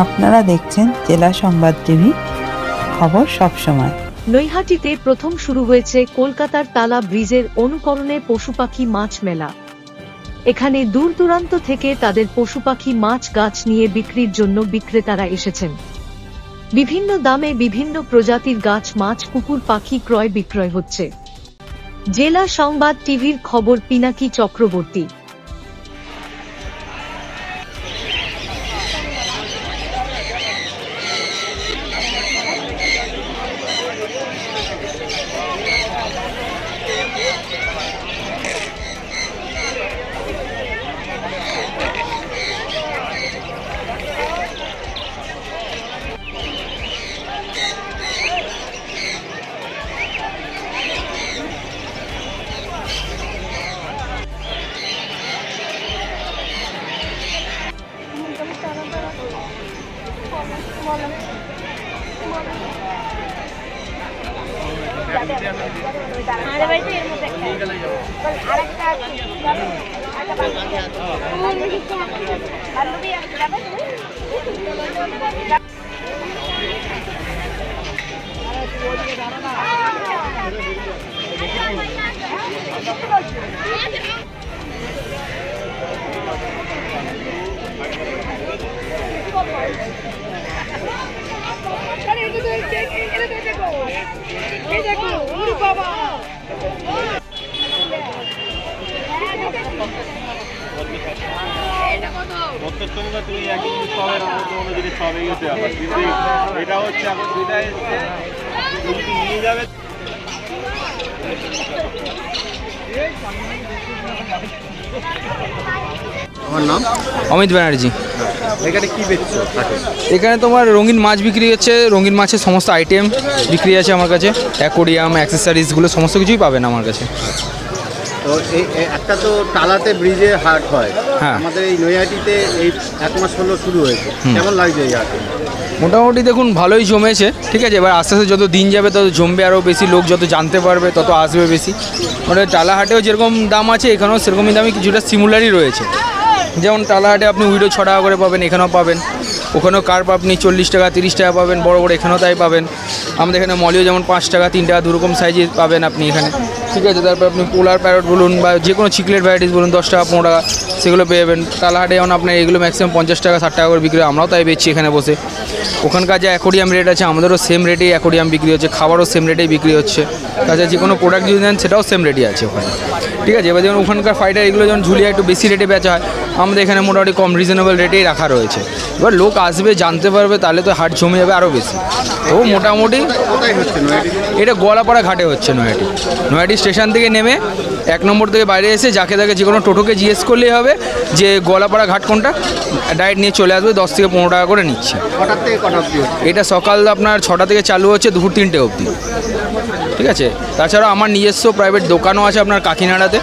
আপনারা দেখছেন জেলা সংবাদ টিভি, খবর সবসময় নৈহাটিতে প্রথম শুরু হয়েছে কলকাতার তালা ব্রিজের অনুকরণে পশু পাখি মাছ মেলা। এখানে দূর দূরান্ত থেকে তাদের পশু পাখি মাছ গাছ নিয়ে বিক্রির জন্য বিক্রেতারা এসেছেন। বিভিন্ন দামে বিভিন্ন প্রজাতির গাছ, মাছ, কুকুর, পাখি ক্রয় বিক্রয় হচ্ছে। জেলা সংবাদ টিভির খবর পিনাকি চক্রবর্তী। আরেকটা আছে। আরেকটা বান্ধবী আছে। বান্ধবী আছে, যাবে তুমি? প্রত্যেক সঙ্গে তুমি একই জিনিস পাবে না অন্য অন্য জিনিস পাবে হচ্ছে ব্যাপার কিন্তু এটা হচ্ছে এখন যেটা এসছে। তুমি নিয়ে যাবে? আমার নাম? অমিত ব্যানার্জি। এখানে কি বেচছো? এখানে তোমার রঙিন মাছ বিক্রি হচ্ছে। রঙিন মাছের সমস্ত আইটেম বিক্রি আছে আমার কাছে। অ্যাকোরিয়াম অ্যাক্সেসরিজগুলো সমস্ত কিছুই পাবেন আমার কাছে। তো এই একটা তো টালাতে ব্রিজে হাট হয়। হ্যাঁ। আমাদের এই নৈহাটিতে এই এক মাস হলো শুরু হয়েছে। কেমন লাগছে এই হাটে? মোটামুটি দেখুন ভালোই জমেছে। ঠিক আছে এবার আস্তে আস্তে যত দিন যাবে তত জমবে আরও বেশি লোক যত জানতে পারবে তত আসবে বেশি। মানে টালাহাটেও যেরকম দাম আছে এখানেও সেরকমই দামই কিছুটা সিমুলারই রয়েছে। যেমন টালাহাটে আপনি উইডো ছ টাকা করে পাবেন এখানেও পাবেন। ওখানেও কার্প আপনি চল্লিশ টাকা তিরিশ টাকা পাবেন বড় বড় এখানেও তাই পাবেন। আমাদের এখানে মলিও যেমন পাঁচ টাকা তিন টাকা দুরকম সাইজে পাবেন আপনি এখানে। ঠিক আছে, তারপর আপনি পোলার প্যারট বলুন বা যে কোনো চিকলেট ভ্যারাইটিস বলুন, দশ টাকা, পনেরো টাকা, সেগুলো পেয়ে যাবেন। তালাহাটে যেমন আপনার এগুলো ম্যাক্সিমাম পঞ্চাশ টাকা, ষাট টাকা করে বিক্রি আমরাও তাই পেয়েছি এখানে বসে। ওখানকার যে অ্যাকোরিয়াম রেট আছে, আমাদেরও সেম রেটেই অ্যাকোরিয়াম বিক্রি হচ্ছে, খাবারও সেম রেটেই বিক্রি হচ্ছে। তাছাড়া যে কোনো প্রোডাক্ট যদি নেন, সেটাও সেম রেটই আছে ওখানে। ঠিক আছে, এবার যেমন ওখানকার ফাইটার এগুলো যেমন ঝুলিয়া একটু বেশি রেটে বেচা হয় আমাদের এখানে মোটামুটি কম রিজনেবল রেটেই রাখা রয়েছে। এবার লোক আসবে জানতে পারবে তাহলে তো হাট জমে যাবে আরও বেশি। তো মোটামুটি এটা গোয়ালাপাড়া ঘাটে হচ্ছে নয়াটি। নয়াটি স্টেশন থেকে নেমে এক নম্বর থেকে বাইরে এসে যাকে তাকে যে কোনো টোটোকে জিজ্ঞেস করলেই হবে যে গোয়ালাপাড়া ঘাট কোনটা? ডাইরেক্ট নিয়ে চলে আসবে দশ থেকে পনেরো টাকা করে নিচ্ছে। এটা সকাল আপনার ছটা থেকে চালু হচ্ছে দুপুর তিনটে অবধি। ঠিক আছে? তাছাড়া আমার নিজস্ব প্রাইভেট দোকানও আছে আপনার কাকিনাড়াতে,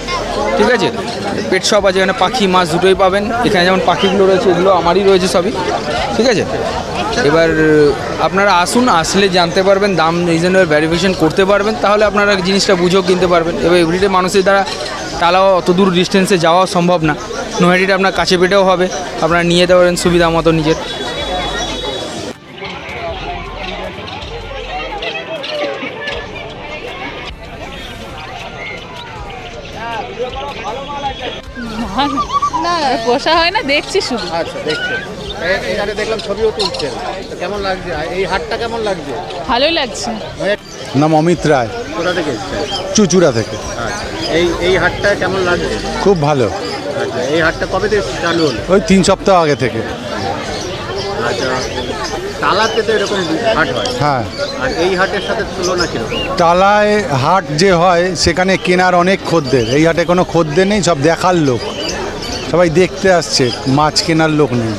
ঠিক আছে? পেট শপ আছে, এখানে পাখি, মাছ দুটোই পাবেন। এখানে যেমন পাখিগুলো রয়েছে, এগুলো আমারই রয়েছে সবই, ঠিক আছে? এবার, আপনারা আসুন, আসলে জানতে পারবেন, দাম রিজনেবল ভ্যারিফিকেশন করতে পারবেন, তাহলে আপনারা জিনিসটা বুঝেও কিনতে পারবেন। এবার এভরিডে মানুষের দ্বারা টালাও অত দূর ডিস্টেন্সে যাওয়া সম্ভব না। নৈহাটিটা আপনার কাছে পেটেও হবে, আপনারা নিয়ে যেতে পারেন সুবিধা মতো নিজের। পোষা হয় না দেখছি শুধু। আচ্ছা দেখছেন এখানে দেখলাম ছবিও তুলছেন। কেমন লাগছে? এই হাটটা কেমন লাগছে? ভালোই লাগছে। নাম অমিত রায়। কোথা থেকে চুচুড়া থেকে। আচ্ছা এই এই হাটটা কেমন লাগছে? খুব ভালো। আচ্ছা এই হাটটা কবে থেকে চালু হলো? ওই তিন সপ্তাহ আগে থেকে। আচ্ছা টালাতে তো এরকম হাট হয়। হ্যাঁ। আর এই হাটের সাথে তুলনা কীরকম? টালায় হাট যে হয় সেখানে কেনার অনেক খদ্দের। এই হাটে কোনো খদ্দের নেই সব দেখার লোক। সবাই দেখতে আসছে মাছ কেনার লোক নেই।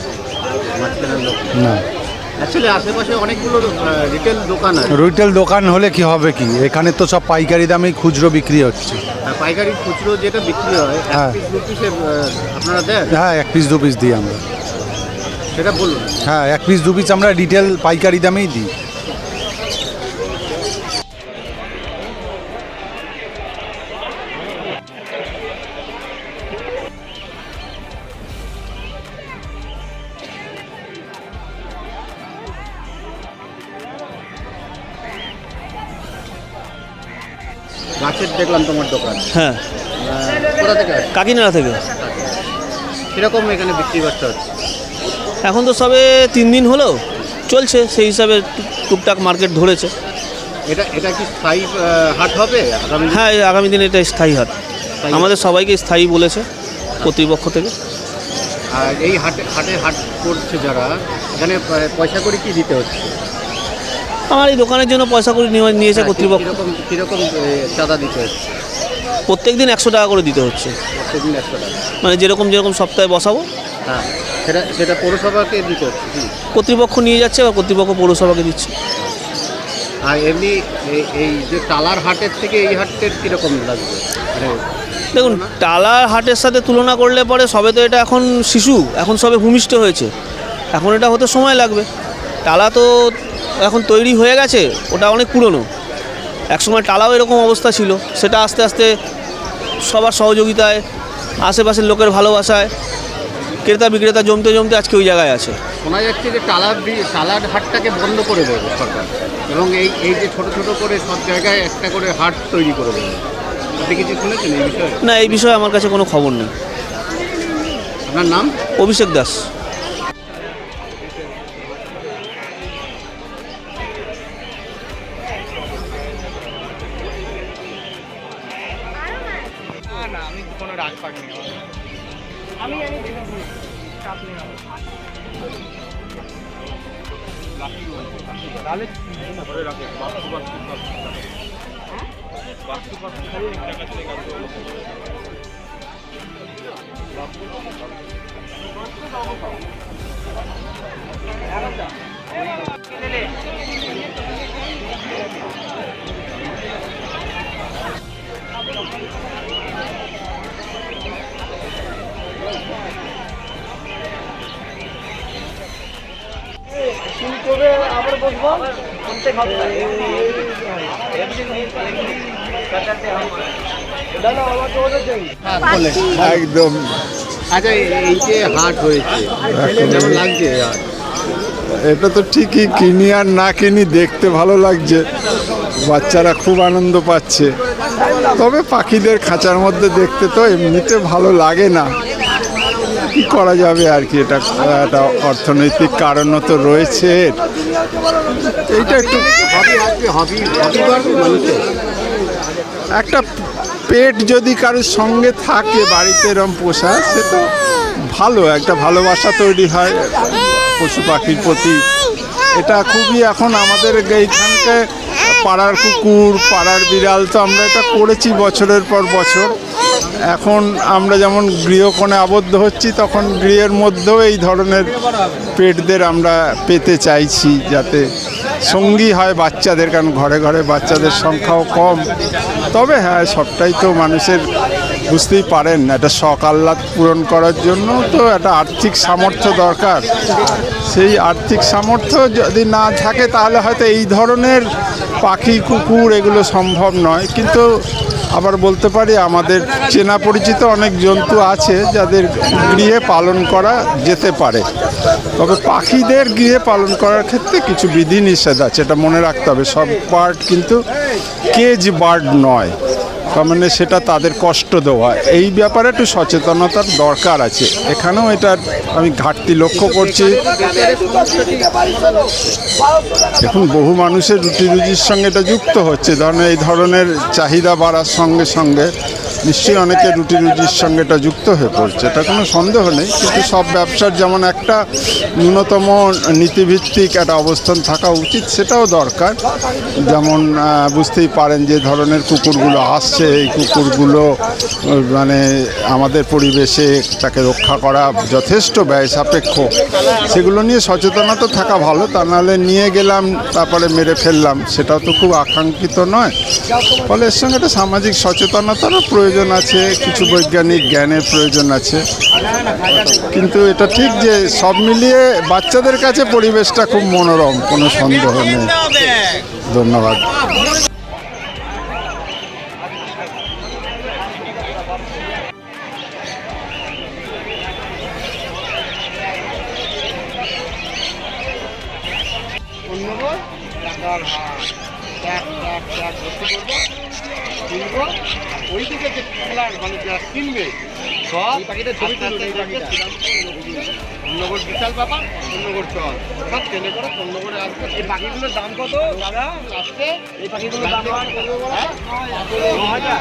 না। রিটেল দোকান হলে কি হবে কি? এখানে তো সব পাইকারি দামেই খুচরো বিক্রি হচ্ছে। আর পাইকারি খুচরো যেটা বিক্রি হয় হ্যাঁ। আপনারা দেন? হ্যাঁ এক পিস দু পিস দিই আমরা। সেটা বলুন। হ্যাঁ এক পিস দু পিস আমরা রিটেল পাইকারি দামেই দিই। দেখলাম তোমার দোকান। হ্যাঁ। কোথা থেকে আসছে? কাকিনাড়া থেকে। কীরকম এখানে বিক্রি করতে হচ্ছে? এখন তো সবে তিন দিন হলো চলছে সেই হিসাবে টুক- টুকটাক মার্কেট ধরেছে। এটা এটা কি স্থায়ী আহ, হাট হবে আগামী হ্যাঁ এই আগামী দিনে এটা স্থায়ী হাট। স্থায়ী আমাদের সবাইকে স্থায়ী বলেছে কর্তৃপক্ষ থেকে। আর এই হাটে হাটে হাট করছে যারা এখানে পয়সা করে কি দিতে হচ্ছে? আমার এই দোকানের জন্য পয়সা করে নিয়ে- নিয়েছে কর্তৃপক্ষ। কীরকম চাঁদা দিতে হচ্ছে? প্রত্যেক দিন একশো টাকা করে দিতে হচ্ছে। প্রত্যেকদিন একশো টাকা। মানে যেরকম যেরকম সপ্তাহে বসাবো। হ্যাঁ সেটা সেটা পৌরসভাকে দিতে হচ্ছে কর্তৃপক্ষ নিয়ে যাচ্ছে বা কর্তৃপক্ষ পৌরসভাকে দিচ্ছে। আর এমনি এই- এই যে টালার হাটের থেকে এই হাটের কীরকম লাগবে? মানে দেখুন টালার হাটের সাথে তুলনা করলে পরে সবে তো এটা এখন শিশু এখন সবে ভূমিষ্ঠ হয়েছে। এখন এটা হতে সময় লাগবে। টালা তো এখন তৈরি হয়ে গেছে ওটা অনেক পুরনো। একসময় টালাও এরকম অবস্থা ছিল সেটা আস্তে আস্তে সবার সহযোগিতায় আশেপাশের লোকের ভালোবাসায় ক্রেতা বিক্রেতা জমতে জমতে আজকে ওই জায়গায় আছে। শোনা যাচ্ছে যে টালার বি- টালার হাটটাকে বন্ধ করে দেবে সরকার। এবং এই এই যে ছোট ছোট করে সব জায়গায় একটা করে হাট তৈরি করে দেবে। আপনি কিছু শুনেছেন এই বিষয়ে? না এই বিষয়ে আমার কাছে কোনো খবর নেই। আপনার নাম? অভিষেক দাস। তাহলে রাখে বাস্তু বাস্তু বাস্তু বাস্তু খালি এক টাকা Thank you. একদম। আচ্ছা এই- এই যে হাট হয়েছে কেমন লাগছে এটা তো ঠিকই কিনি আর না কিনি দেখতে ভালো লাগছে। বাচ্চারা খুব আনন্দ পাচ্ছে। তবে পাখিদের খাঁচার মধ্যে দেখতে তো এমনিতে ভালো লাগে না। কি করা যাবে আর কি? এটা একটা অর্থনৈতিক কারণও তো রয়েছে। এইটা একটু একটা পেট যদি কারোর সঙ্গে থাকে বাড়িতে এরম পোষা, সে তো ভালো, একটা ভালোবাসা তৈরি হয় পশু পাখির প্রতি। এটা খুবই এখন আমাদের এইখানকে পাড়ার কুকুর, পাড়ার বিড়াল তো আমরা এটা করেছি বছরের পর বছর। এখন আমরা যেমন গৃহকোণে আবদ্ধ হচ্ছি, তখন গৃহের মধ্যেও এই ধরনের পেটদের আমরা পেতে চাইছি যাতে সঙ্গী হয় বাচ্চাদের, কারণ ঘরে ঘরে বাচ্চাদের সংখ্যাও কম। তবে হ্যাঁ সবটাই তো মানুষের বুঝতেই পারেন, একটা শখ আহ্লাদ পূরণ করার জন্য তো একটা আর্থিক সামর্থ্য দরকার। সেই আর্থিক সামর্থ্য যদি না থাকে, তাহলে হয়তো এই ধরনের পাখি, কুকুর এগুলো সম্ভব নয়। কিন্তু আবার বলতে পারি, আমাদের চেনা পরিচিত অনেক জন্তু আছে যাদের গৃহে পালন করা যেতে পারে। তবে পাখিদের গৃহে পালন করার ক্ষেত্রে কিছু বিধি নিষেধ আছে, এটা মনে রাখতে হবে। সব বার্ড কিন্তু কেজ বার্ড নয়। তার মানে সেটা তাদের কষ্ট দেওয়া। এই ব্যাপারে একটু সচেতনতার দরকার আছে। এখানেও এটা আমি ঘাটতি লক্ষ্য করছি। এখন বহু মানুষের রুটি রুজির সঙ্গে এটা যুক্ত হচ্ছে। ধরনের এই ধরনের চাহিদা বাড়ার সঙ্গে সঙ্গে নিশ্চয়ই অনেকে রুটি রুজির সঙ্গে এটা যুক্ত হয়ে পড়ছে। এটা কোনো সন্দেহ নেই। কিন্তু সব ব্যবসার যেমন একটা ন্যূনতম নীতিভিত্তিক একটা অবস্থান থাকা উচিত, সেটাও দরকার। যেমন বুঝতেই পারেন যে ধরনের কুকুরগুলো আসছে। এই কুকুরগুলো মানে আমাদের পরিবেশে তাকে রক্ষা করা যথেষ্ট ব্যয় সাপেক্ষ। সেগুলো নিয়ে সচেতনতা থাকা ভালো, তা নাহলে নিয়ে গেলাম, তারপরে মেরে ফেললাম, সেটাও তো খুব আকাঙ্ক্ষিত নয়। ফলে এর সঙ্গে একটা সামাজিক সচেতনতারও প্রয়োজন আছে, কিছু বৈজ্ঞানিক জ্ঞানের প্রয়োজন আছে। কিন্তু এটা ঠিক যে সব মিলিয়ে বাচ্চাদের কাছে পরিবেশটা খুব মনোরম, কোনো সন্দেহ নেই। ধন্যবাদ। এক এক এক ভর্তি করব কিনবো ওই দিকে যে খেলার মানে যারা কিনবে সব পাখিটা দেখবে বিশাল বাবা অন্যগর চল সব ট্রেনে করে অন্যগরে আসবে এই পাখিগুলোর দাম কত? দাদা আসতে এই পাখিগুলোর দাম কত? ন হাজার।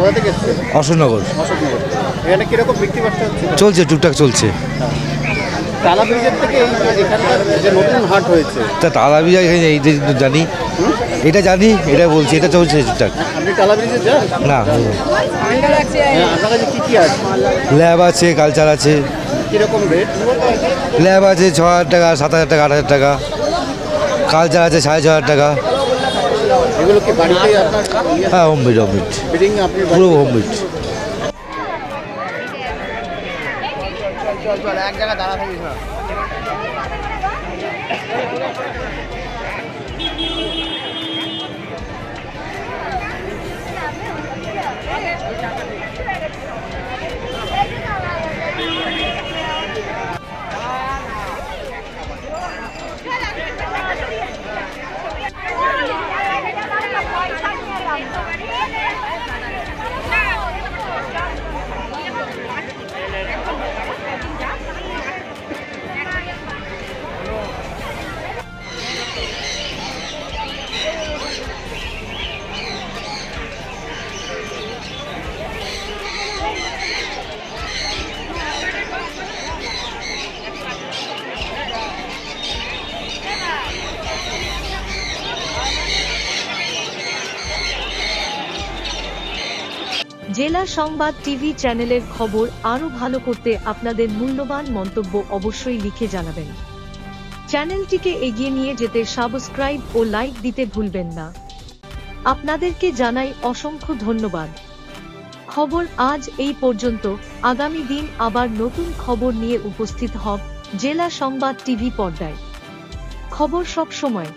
কোথা থেকে এসছে অশোকনগর। অশোকনগর। এখানে কীরকম বিক্রি বার্তা হচ্ছে? চলছে টুকটাক চলছে। টালা ব্রিজের থেকে এই যে এখানকার যে নতুন হাট হয়েছে। তা তালা বিজা এখানে এই যে জানি। এটা জানি এটা বলছি এটা চলছে টুকটাক। আপনি টালা ব্রিজে যান? না। হ্যাঁ, আপনার কাছে কী কী আছে? ল্যাব আছে কালচার আছে। কীরকম রেট? ল্যাব আছে ছ হাজার টাকা সাত হাজার টাকা আট হাজার টাকা। কালচার আছে সাড়ে ছ হাজার টাকা। এগুলো কি বাড়িতে আপনার হ্যাঁ home bid home bid bidding আপনি পুরো হোম বিট জেলা সংবাদ টিভি চ্যানেলের খবর আরও ভালো করতে আপনাদের মূল্যবান মন্তব্য অবশ্যই লিখে জানাবেন। চ্যানেলটিকে এগিয়ে নিয়ে যেতে সাবস্ক্রাইব ও লাইক দিতে ভুলবেন না। আপনাদেরকে জানাই অসংখ্য ধন্যবাদ। খবর আজ এই পর্যন্ত। আগামী দিন আবার নতুন খবর নিয়ে উপস্থিত হব জেলা সংবাদ টিভি পর্দায়। খবর সব সময়।